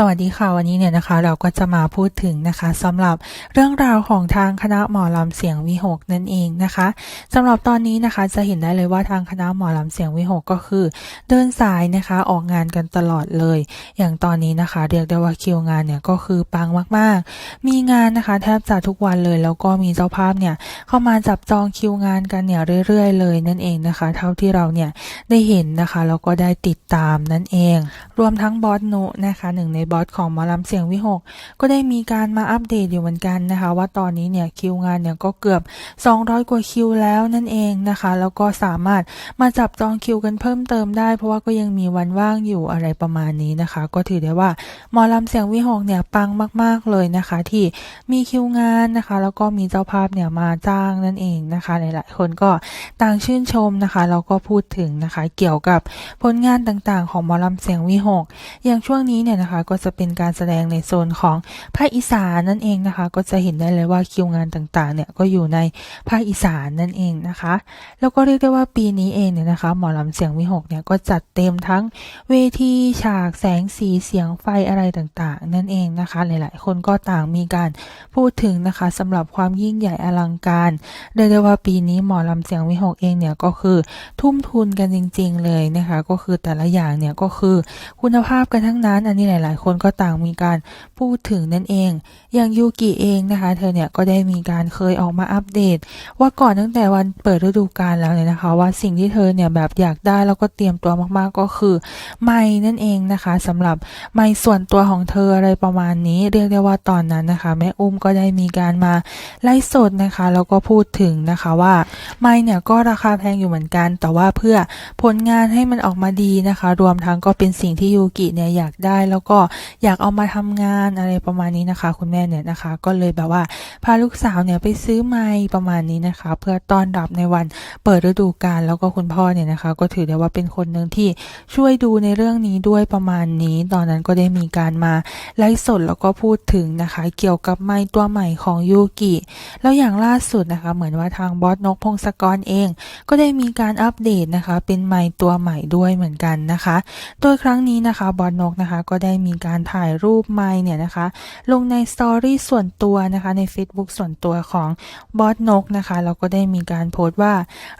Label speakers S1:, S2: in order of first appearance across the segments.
S1: สวัสดีค่ะวันนี้เนี่ยนะคะ เราก็จะมาพูดถึงนะคะสำหรับเรื่องราวของทางคณะหมอลำเสียงวิหกนั่นเองนะคะสำหรับตอนนี้นะคะจะเห็นได้เลยว่าทางคณะหมอลำเสียงวิหกก็คือ เดินสายนะคะออกงานกันตลอดเลย อย่างตอนนี้นะคะ เรียกได้ว่าคิวงานเนี่ยก็คือปังมากๆ มีงานนะคะ แทบจะทุกวันเลย แล้วก็มีเจ้าภาพเนี่ยเข้ามาจับจองคิวงานกันเนี่ยเรื่อย ๆ เลยนั่นเองนะคะ เท่าที่เราเนี่ยได้เห็นนะคะแล้วก็ได้ติดตามนั่นเอง รวมทั้งบอสนุนะคะหนึ่งในบอสของหมอลำเสียงวิหก ก็ได้มีการมาอัปเดตอยู่เหมือนกันนะคะ ว่าตอนนี้เนี่ยคิวงานเนี่ยก็เกือบ 200 กว่าคิวแล้วนั่นเองนะคะ แล้วก็สามารถมาจับจองคิวกันเพิ่มเติมได้ เพราะว่าก็ยังมีวันว่างอยู่อะไรประมาณนี้นะคะ ก็ถือได้ว่าหมอลำเสียงวิหกเนี่ยปังมาก ๆเลยนะคะ ที่มีคิวงานนะคะ แล้วก็มีเจ้าภาพเนี่ยมาจ้างนั่นเองนะคะหลายๆคนก็ต่างชื่นชมนะคะแล้วก็พูดถึงนะคะ เกี่ยวกับผลงานต่างๆ ของหมอลำเสียงวิหกอย่างช่วงนี้เนี่ยนะคะก็จะเป็นการแสดงในโซนของภาคอีสานนั่นเองนะคะ ก็จะเห็นได้เลยว่าคิวงานต่างๆ เนี่ยก็อยู่ในภาคอีสานนั่นเองนะคะ แล้วก็เรียกได้ว่าปีนี้เองเนี่ยนะคะ หมอลำเสียงวิหกเนี่ยก็จัดเต็มทั้งเวทีฉากแสงสีเสียงไฟอะไรต่างๆ นั่นเองนะคะ หลายๆ คนก็ต่างมีการพูดถึงนะคะสำหรับความยิ่งใหญ่อลังการเรียกได้ว่าปีนี้หมอลำเสียงวิหกเองเนี่ยก็คือทุ่มทุนกันจริง ๆ เลยนะคะ ก็คือแต่ละอย่างเนี่ยก็คือคุณภาพกันทั้งนั้นอันนี้หลาย ๆ คนก็ต่างมีการพูดถึงนั่นเอง อย่างยูกิเองนะคะ เธอเนี่ยก็ได้มีการเคยออกมาอัปเดต ว่าก่อนตั้งแต่วันเปิดฤดูกาลแล้วเนี่ยนะคะ ว่าสิ่งที่เธอเนี่ยแบบอยากได้แล้วก็เตรียมตัวมากๆก็คือไม้นั่นเองนะคะสำหรับไม้ส่วนตัวของเธออะไรประมาณนี้เรียกได้ว่าตอนนั้นนะคะ แม่อุ้มก็ได้มีการมาไลฟ์สดนะคะ แล้วก็พูดถึงนะคะว่าไม้เนี่ยก็ราคาแพงอยู่เหมือนกัน แต่ว่าเพื่อผลงานให้มันออกมาดีนะคะ รวมทั้งก็เป็นสิ่งที่ยูกิเนี่ยอยากได้แล้วก็อยากเอามาทำงานอะไรประมาณนี้นะคะ คุณแม่เนี่ยนะคะ ก็เลยแบบว่าพาลูกสาวเนี่ยไปซื้อไม้ประมาณนี้นะคะ เพื่อต้อนรับในวันเปิดฤดูกาลแล้วก็คุณพ่อเนี่ยนะคะ ก็ถือได้ว่าเป็นคนหนึ่งที่ช่วยดูในเรื่องนี้ด้วยประมาณนี้ ตอนนั้นก็ได้มีการมาไลฟ์สดแล้วก็พูดถึงนะคะ เกี่ยวกับไม้ตัวใหม่ของยูกิแล้วอย่างล่าสุดนะคะ เหมือนว่าทางบอสนกพงศกรเอง ก็ได้มีการอัปเดตนะคะ เป็นไม้ตัวใหม่ด้วยเหมือนกันนะคะ โดยครั้งนี้นะคะบอสนกนะคะ ก็ได้มีการถ่ายรูปไม้เนี่ยนะคะ ลงในสตอรี่ส่วนตัวนะคะ ใน Facebook ส่วนตัวของบอสนกนะคะแล้วก็ได้มีการโพสต์ว่า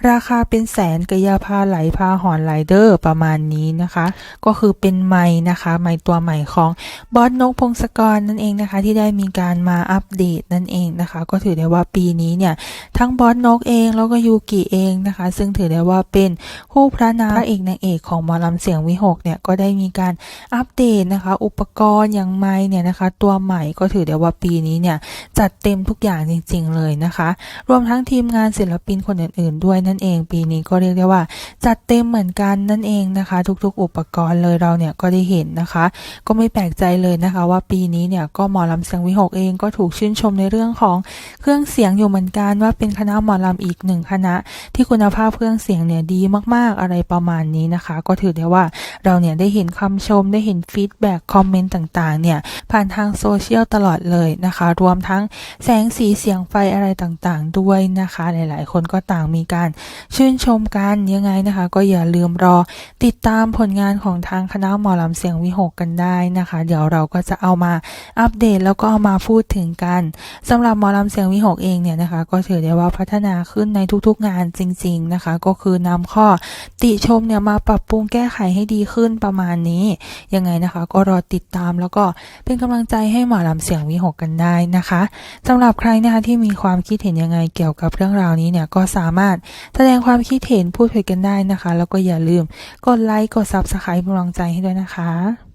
S1: ราคาเป็นแสนกระยาผ้าไหลผ้าหอนไหลเดอร์ประมาณนี้นะคะ ก็คือเป็นไม้นะคะไม้ตัวใหม่ของบอสนกพงศกรนั่นเองนะคะ ที่ได้มีการมาอัปเดตนั่นเองนะคะ ก็ถือได้ว่าปีนี้เนี่ยทั้งบอสนกเองแล้วก็ยูกิเองนะคะ ซึ่งถือได้ว่าเป็นคู่พระนางพระเอกนางเอกของมอลำเสียงวิหกเนี่ยก็ได้มีการอัปเดตนะคะอุุปกรณ์อย่างไม้เนี่ยนะคะ ตัวใหม่ก็ถือได้ว่าปีนี้เนี่ยจัดเต็มทุกอย่างจริง ๆ เลยนะคะ รวมทั้งทีมงานศิลปินคนอื่น ๆ ด้วยนั่นเองปีนี้ก็เรียกได้ว่า จัดเต็มเหมือนกันนั่นเองนะคะ ทุกๆ อุปกรณ์เลยเราเนี่ยก็ได้เห็นนะคะ ก็ไม่แปลกใจเลยนะคะ ว่าปีนี้เนี่ยก็หมอลำเสียงวิหกเองก็ถูกชื่นชมในเรื่องของเครื่องเสียงอยู่เหมือนกันว่าเป็นคณะหมอลำอีกหนึ่งคณะ ที่คุณภาพเครื่องเสียงเนี่ยดีมากๆอะไรประมาณนี้นะคะ ก็ถือได้ว่าเราเนี่ยได้เห็นคำชมได้เห็นฟีดแบ็กคออมเมนต์ต่างๆ เนี่ย ผ่านทางโซเชียลตลอดเลยนะคะ รวมทั้งแสงสีเสียงไฟอะไรต่างๆ ด้วยนะคะ หลายๆ คนก็ต่างมีการชื่นชมกันยังไงนะคะ ก็อย่าลืมรอติดตามผลงานของทางคณะหมอลำเสียงวิหกกันได้นะคะ เดี๋ยวเราก็จะเอามาอัปเดตแล้วก็เอามาพูดถึงกันสำหรับหมอลำเสียงวิหกเองเนี่ยนะคะ ก็ถือได้ว่าพัฒนาขึ้นในทุกๆงานจริง ๆนะคะ ก็คือนำข้อติชมเนี่ยมาปรับปรุงแก้ไขให้ดีขึ้นประมาณนี้ยังไงนะคะ ก็รอติดตาม แล้วก็เป็นกำลังใจให้หมอลำเสียงวิหกกันได้นะคะสำหรับใครนะคะที่มีความคิดเห็นยังไงเกี่ยวกับเรื่องราวนี้เนี่ยก็สามารถแสดงความคิดเห็นพูดคุยกันได้นะคะ แล้วก็อย่าลืมกดไลค์กดซับสไครป์เป็นกำลังใจให้ด้วยนะคะ